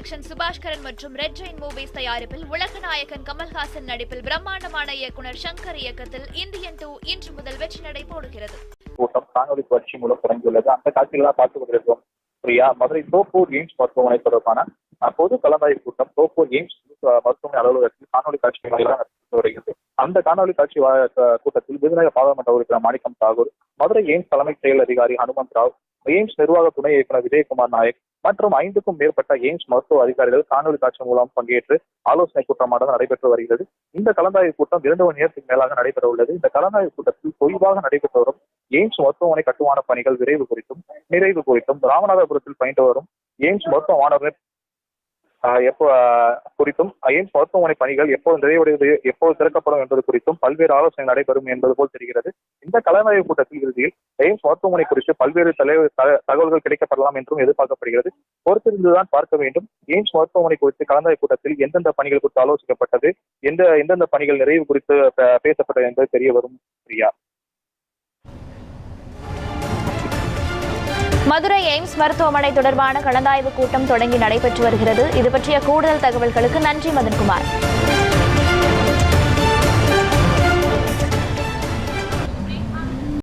Production Subaskaran மற்றும் red Jain movies தயாரிப்பில் உலகநாயகன் கமல்ஹாசன் நடிப்பில் பிரம்மாண்டமான இயக்குனர் சங்கர் இயக்கத்தில் இந்தியன் டூ இன்று முதல் வெற்றி நடை போடுகிறது. கூட்டம் காணொலி காட்சி மூலம் தொடங்கியுள்ளது. அந்த காட்சிகளாக பார்த்து கொண்டிருக்கிறோம். பிரியா மதுரை தோப்பூர் எய்ம்ஸ் மருத்துவமனை தொடர்பான பொது கலந்தாய்வு கூட்டம் தோப்பூர் எய்ம்ஸ் மருத்துவமனை அலுவலகத்தில் காணொலி காட்சி வாயிலாக வருகிறது. அந்த காணொலி காட்சி கூட்டத்தில் விருதுநகர் பாராளுமன்ற உறுப்பினர் மாணிக்கம் தாகூர் மதுரை எய்ம்ஸ் தலைமை செயல் அதிகாரி ஹனுமந்த் ராவ் எய்ம்ஸ் நிர்வாக துணை இயக்குநர் விஜயகுமார் நாயக் மற்றும் ஐந்துக்கும் மேற்பட்ட எய்ம்ஸ் மருத்துவ அதிகாரிகள் காணொலி காட்சி மூலம் பங்கேற்று ஆலோசனை கூட்டமானது நடைபெற்று வருகிறது. இந்த கலந்தாய்வு கூட்டம் இரண்டு மணி நேரத்துக்கு மேலாக நடைபெற உள்ளது. இந்த கலந்தாய்வு கூட்டத்தில் பொய்வாக நடைபெற்று வரும் எய்ம்ஸ் மருத்துவமனை கட்டுமான பணிகள் விரைவு குறித்தும் நிறைவு குறித்தும் ராமநாதபுரத்தில் பயின்று வரும் எய்ம்ஸ் மருத்துவ மாணவர்கள் ஆஹ், எப்போ குறித்தும் எய்ம்ஸ் மருத்துவமனை பணிகள் எப்போது நிறைவடைவது எப்போது திறக்கப்படும் என்பது குறித்தும் பல்வேறு ஆலோசனை நடைபெறும் என்பது போல் தெரிகிறது. இந்த கலந்தாய்வு கூட்டத்தில் இறுதியில் எய்ம்ஸ் மருத்துவமனை குறித்து பல்வேறு தலைவர் தகவல்கள் கிடைக்கப்படலாம் என்றும் எதிர்பார்க்கப்படுகிறது. பொறுத்திருந்துதான் பார்க்க வேண்டும். எய்ம்ஸ் மருத்துவமனை குறித்து கலந்தாய் கூட்டத்தில் எந்தெந்த பணிகள் குறித்து ஆலோசிக்கப்பட்டது? எந்த எந்தெந்த பணிகள் நிறைவு குறித்து பேசப்பட்டது என்பது தெரிய வரும் பிரியா. மதுரை எய்ம்ஸ் மருத்துவமனை தொடர்பான கலந்தாய்வு கூட்டம் தொடங்கி நடைபெற்று வருகிறது. இது பற்றிய கூடுதல் தகவல்களுக்கு நன்றி மதன்குமார்.